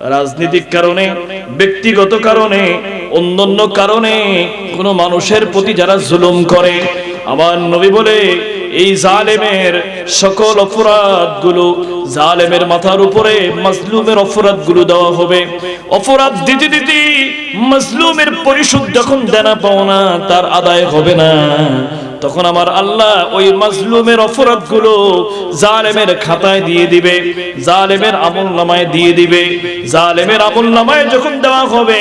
রাজনৈতিক কারণে, ব্যক্তিগত কারণে, অন্যান্য কারণে কোন মানুষের প্রতি যারা জুলুম করে, আমার নবী বলে, এই জালেমের সকল অপরাধগুলো জালেমের মাথার উপরে, মাজলুমের অপরাধগুলো দেওয়া হবে। অপরাধ দিতে দিতে মাজলুমের পরিশোধ যখন দেনা পাওনা তার আদায় হবে না। তখন আমার আল্লাহ ওই মাজলুমের অপরাধগুলো জালেমের খাতায় দিয়ে দিবে, জালেমের আমল নামায় দিয়ে দিবে। জালেমের আমল নামায় যখন দেওয়া হবে,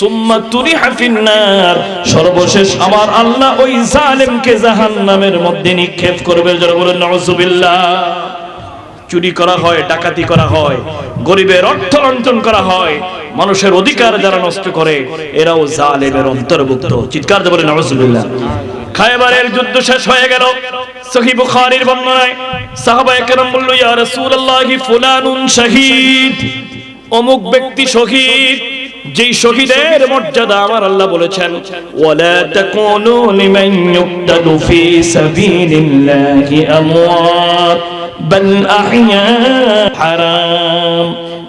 সুম্মা তুরি হাফিন্নার সর্বশেষ আমার আল্লাহ ওই জালেমকে জাহান্নামের মধ্যে নিক্ষেপ করবে। যারা বলেন নজুবিল্লাহ চুরি করা হয়, ডাকাতি করা হয়, গরিবের অর্থ লঞ্চন করা হয় মানুষের অধিকার যারা নষ্ট করে, এরাও জালেমের অন্তর্ভুক্ত। চিৎকার দিয়ে বলে নজুবিল্লাহ খায়বারের যুদ্ধ শেষ হয়ে গেল। সহি বুখারীর বর্ণনায় সাহাবায়ে কেরাম বলল, ইয়া রাসূলুল্লাহি ফুলানুন শহীদ। অমুক ব্যক্তি শহীদ, যেই শহীদের মর্যাদা আমার আল্লাহ বলেছেন, ওয়ালা তাকুনু লিমান ইউক্তাদু ফি সাবিলিল্লাহি আমওয়াত, বাল আহইয়া হারাম।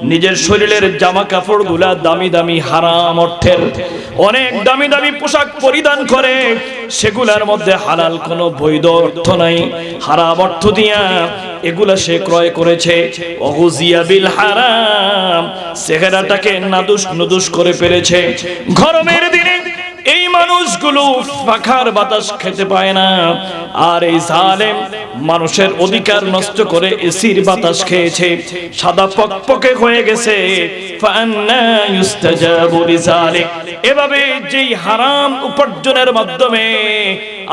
নিজের শরীরের জামা কাপড়গুলা দামি দামি হারাম অর্থের। অনেক দামি দামি পোশাক পরিধান করে, সেগুলার মধ্যে হালাল কোনো বৈধ অর্থ নাই। হারাম অর্থ দিয়া এগুলা সে ক্রয় করেছে। অহুজিয়া বিল হারাম সেহেরাটাকে নাদুস নুদুস করে পেরেছে। গরমের মানুষগুলো পাখার বাতাস খেতে পায় না। আর এই জালেম মানুষের অধিকার নষ্ট করে এসির বাতাস খেয়েছে। সাদা পকপকে হয়ে গেছে। এভাবে যেই হারাম উপার্জনের মাধ্যমে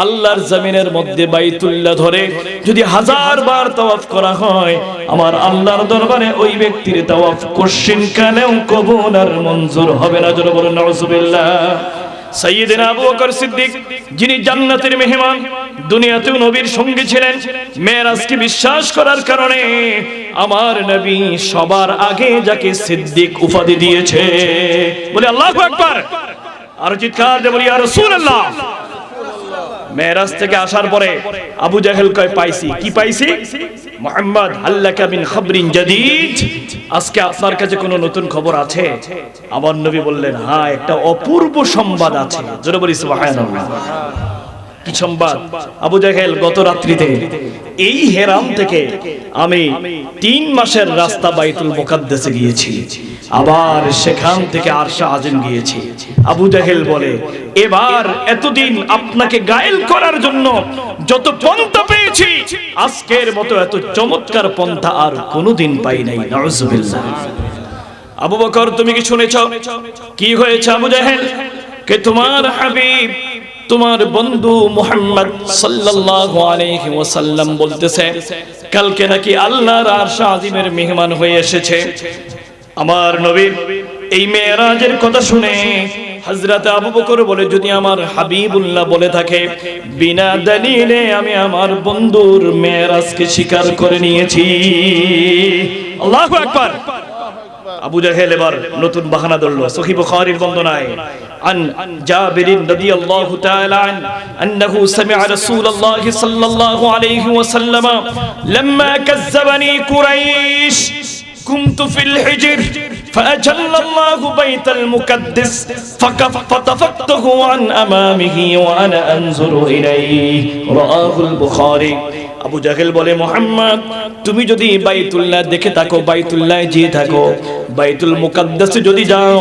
আল্লাহর জমিনের মধ্যে বাইতুল্লাহ ধরে যদি হাজার বার তাওয়াফ করা হয়, আমার আল্লাহর দরবারে ওই ব্যক্তির তাওয়াফ কোশ্চিন কালেও কবুল আর মঞ্জুর হবে না। জোরে বলুন, নাউজুবিল্লাহ। সাইয়েদিনা আবু বকর সিদ্দিক, যিনি জান্নাতের মেহমান, দুনিয়াতেও নবীর সঙ্গে ছিলেন মেরাজকে বিশ্বাস করার কারণে আমার নবী সবার আগে যাকে সিদ্দিক উপাধি দিয়েছে। বলে, আল্লাহু আকবার! আর চিৎকার দিয়ে বলি, ইয়া রাসূলুল্লাহ! মেরাজ থেকে আসার পরে আবু জাহেল কয়, পাইছি। কি পাইছি? মোহাম্মদ হাল্লাকা বিন খাবরিন জাদিদ। আজকে আপনার কাছে কোনো নতুন খবর আছে? আমার নবী বললেন হ্যাঁ একটা অপূর্ব সংবাদ আছে। জোরে বলি, সুবহানাল্লাহ। কি সংবাদ? আবু জাহেল, গত রাত্রিতে এই হেরাম থেকে আমি তিন মাসের রাস্তা বাইতুল মোকাদ্দেসে গিয়েছি। আবার সেখান থেকে আরশা আজম গিয়েছি। আবু জাহেল বলে, এবার এতদিন আপনাকে গায়েল করার জন্য যত পন্থা পেয়েছি, আজকের মতো এত চমৎকার পন্থা আর কোনোদিন পাই নাই, নাউজুবিল্লাহ। আবু বকর, তুমি কি শুনেছ? কি হয়েছে আবু জাহেল? কে তোমার হাবিব, তোমার বন্ধু মুহাম্মদ সাল্লাল্লাহু আলাইহি ওয়াসাল্লাম বলতেছে, কালকে নাকি আল্লাহর আরশ আজিমের মেহমান হয়ে এসেছে। আমার নবীর এই মেয়েরাজের কথা শুনে হযরত আবু বকর বলে যদি আমার হাবিবুল্লাহ বলে থাকে বিনা দলিলে আমি আমার বন্ধুর মেয়েরাজকে স্বীকার করে নিয়েছি আল্লাহু আকবার আবু জাহেল এবার নতুন বাহানা ধরলো সহি বুখারীর বন্দনায় عن جابر رضي الله تعالى عنه أنه سمع رسول الله صلى الله عليه وسلم لما كذبني قريش كنت في الحجر فأجل الله بيت المقدس فكف- فطفقته عن أمامه وأنا أنظر إليه رآه البخاري আবু জাহেল বলে, মোহাম্মদ, তুমি যদি বাইতুল্লাহ দেখে থাকো, বাইতুল্লাহ যেয়ে থাকো। বাইতুল মুকাদ্দাসে যদি যাও,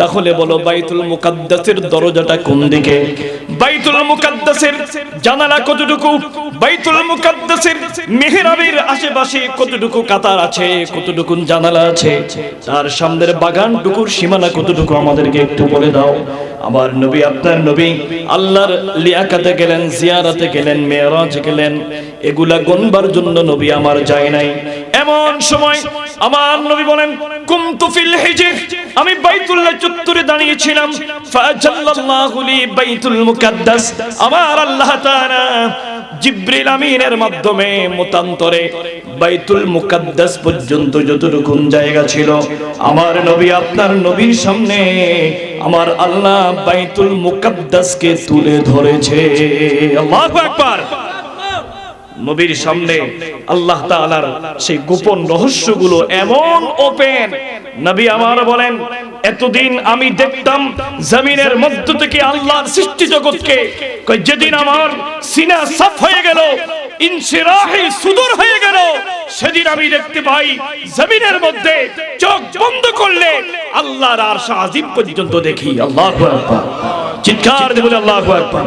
তাহলে বলো বাইতুল মুকাদ্দাসের দরজাটা কোন দিকে? বাইতুল মুকাদ্দাসের জানালা কতটুকু? বাইতুল মুকাদ্দাসের মেহরাবের আশেপাশে কতটুকু কাতার আছে, কতটুকু জানালা আছে? তার সামনের বাগানটুকুর সীমানা কতটুকু আমাদেরকে একটু বলে দাও। আমার নবী, আপনার নবী, আল্লাহর লিয়াকাতে গেলেন, জিয়ারাতে গেলেন মেরাজ গেলেন। এগুলা গনবার জন্য নবী আমার যায় নাই। এমন সময় আমার নবী বলেন, কুমতু ফিল হিজর। আমি বাইতুল্লাহ চত্বরে দাঁড়িয়েছিলাম। ফাজাল্লাল্লাহু লি বাইতুল মুকাদ্দাস। আমার আল্লাহ তাআলা জিব্রিল আমিনের মাধ্যমে মতান্তরে বাইতুল মুকাদ্দাস পর্যন্ত যতটুকু জায়গা ছিল, আমার নবী আপনার নবীর সামনে আমার আল্লাহ বাইতুল মুকাদ্দাসকে তুলে ধরেছে। আল্লাহু আকবার। নবীর সামনে আল্লাহ তাআলার সেই গোপন রহস্যগুলো এমন ওপেন নবী আমার বলেন, এতদিন আমি দেখতাম জমিনের মধ্য থেকে আল্লাহর সৃষ্টি জগৎকে। যেদিন আমার সিনা সাফ হয়ে গেল, ইনশিরাহি সুদূর হয়ে গেল, সেদিন আমি দেখতে পাই জমিনের মধ্যে চোখ বন্ধ করলে আল্লাহর আরশ আজিম পর্যন্ত দেখি। আল্লাহু আকবার। চিৎকার দিয়ে বলে, আল্লাহু আকবার।